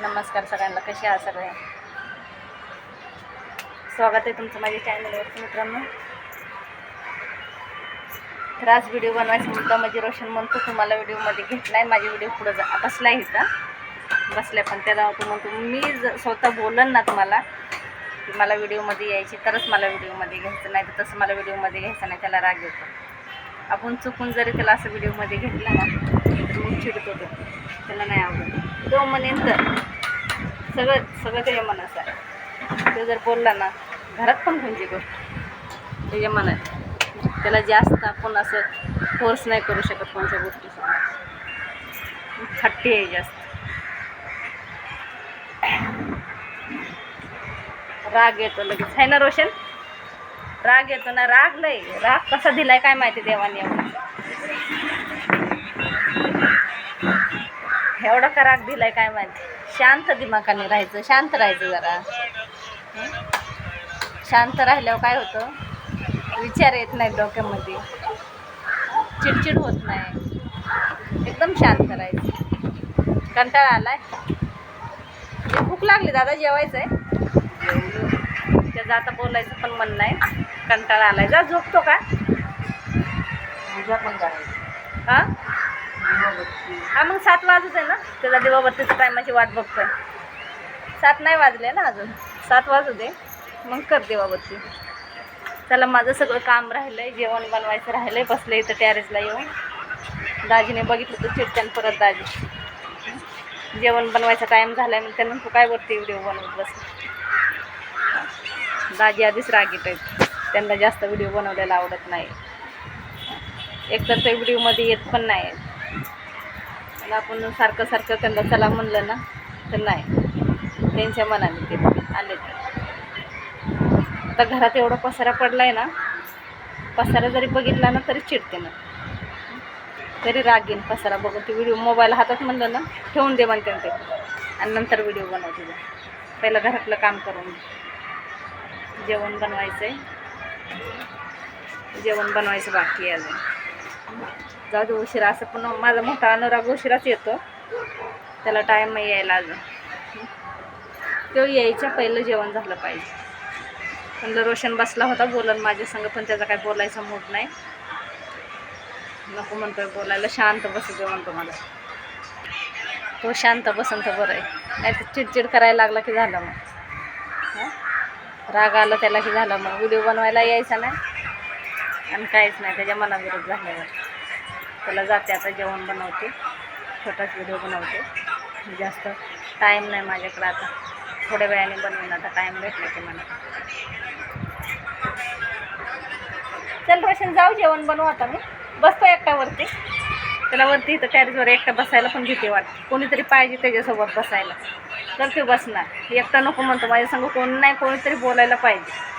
नमस्कार सगळ्यांना कसे आहात सगळे? स्वागत आहे तुमचं माझ्या चॅनलवरती मित्रांनो. तर आज व्हिडिओ बनवायचा मुद्दा म्हणजे रोशन म्हणतो तुम्हाला व्हिडिओमध्ये घेत नाही माझे व्हिडिओ पुढं जा बसला आहे इथं. बसल्या पण त्याला तो म्हणतो मी ज स्वतः बोलन ना तुम्हाला की मला व्हिडिओमध्ये यायची तरच मला व्हिडिओमध्ये घ्यायचं नाही तर तसं मला व्हिडिओमध्ये घ्यायचं नाही त्याला राग येतो. आपण चुकून जरी त्याला असं व्हिडिओमध्ये घेतलं ना तर मग चिडतो तो. त्याला नाही आवडत. तो म्हणेन तर सगळं सगळं त्याच्या मनाचं आहे. तो जर बोलला ना घरात पण कोणची गोष्ट. त्याच्या मनात. त्याला जास्त आपण असं फोर्स नाही करू शकत कोणत्या गोष्टीसमोर हट्टी आहे जास्त. राग येतो लगेच. आहे ना रोशन? राग येतो ना राग लय. राग कसा दिलाय काय माहिती देवाने एवढा एवढा का राग दिलाय काय माहिती. शांत दिमाखाने राहायचं शांत राहायचं जरा? शांत राहिल्यावर काय होतं? विचार येत नाही डोक्यामध्ये. चिडचिड होत नाही. एकदम शांत राहायचं. कंटाळा आलाय? भूक लागली दादा जेवायचं आहे त्याचं आता बोलायचं पण मन नाही. कंटाळा आलाय. जा झोपतो का? पूजा पण करायची हा? हा मग सात वाजत आहे ना? त्याचा दिवाबत्तीच्या टायमाची वाट बघतोय. सात नाही वाजले ना अजून? सात वाजू दे. मग कर देवाबत्ती चला माझं सगळं काम राहिलं आहे जेवण बनवायचं राहिलं आहे बसलं इथं टॅरेसला येऊन. दाजीने बघितलं तर चिडत्यान परत दाजी. जेवण बनवायचा टाईम झाला आहे मग त्यांना तू काय वरती व्हिडिओ बनवत बस. दाजी आधीच रागीट आहेत. त्यांना जास्त व्हिडिओ बनवलेला आवडत नाही. एकतर ते व्हिडिओमध्ये येत पण नाही आणि आपण सारखं सारखं त्यांना चला म्हणलं ना तर नाही. त्यांच्या मनाने ते आले. ते आता घरात एवढा पसारा पडला आहे ना पसारा जरी बघितला ना तरी चिडते ना. तरी राग येईन पसारा बघून. ते व्हिडिओ मोबाईल हातात म्हणलं ना ठेवून दे म्हणते ते. आणि नंतर व्हिडिओ बनवते ते. पहिलं घरातलं काम करून जेवण बनवायचं आहे जेवण बनवायचं बाकी अजून. जाऊ दे उशिरा असं पण माझा मोठा अनुराग उशिराच येतो. त्याला टाईम नाही यायला अजून. तो यायच्या पहिलं जेवण झालं पाहिजे. पण रोशन बसला होता बोलन माझ्या संग पण त्याचा काय बोलायचा मूड नाही. नको म्हणतोय बोलायला शांत बसू दे म्हणतो मला. तो शांत बसन तर बरं आहे. नाही तर चिडचिड करायला लागला की झालं मग. राग आला त्याला की झालं मग. व्हिडिओ बनवायला यायचा नाही. आणि काहीच नाही त्याच्या मनाविरुद्ध झाल्यावर त्याला जाते. आता जेवण बनवते. छोटाच व्हिडिओ बनवते. जास्त टाईम नाही माझ्याकडे आता. थोड्या वेळाने बनवेन. आता टाईम भेटला की मला. चल रोशन जाऊ जेवण बनवू आता मी. बसतो एकट्यावरती त्याला वरती इथं टॅरेसवर एकटा बसायला पण भीती वाटते. कोणीतरी पाहिजे त्याच्यासोबत बसायला. तर ते बसणार. एकटा नको म्हणतो. माझ्या संग कोण नाही कोणीतरी बोलायला पाहिजे.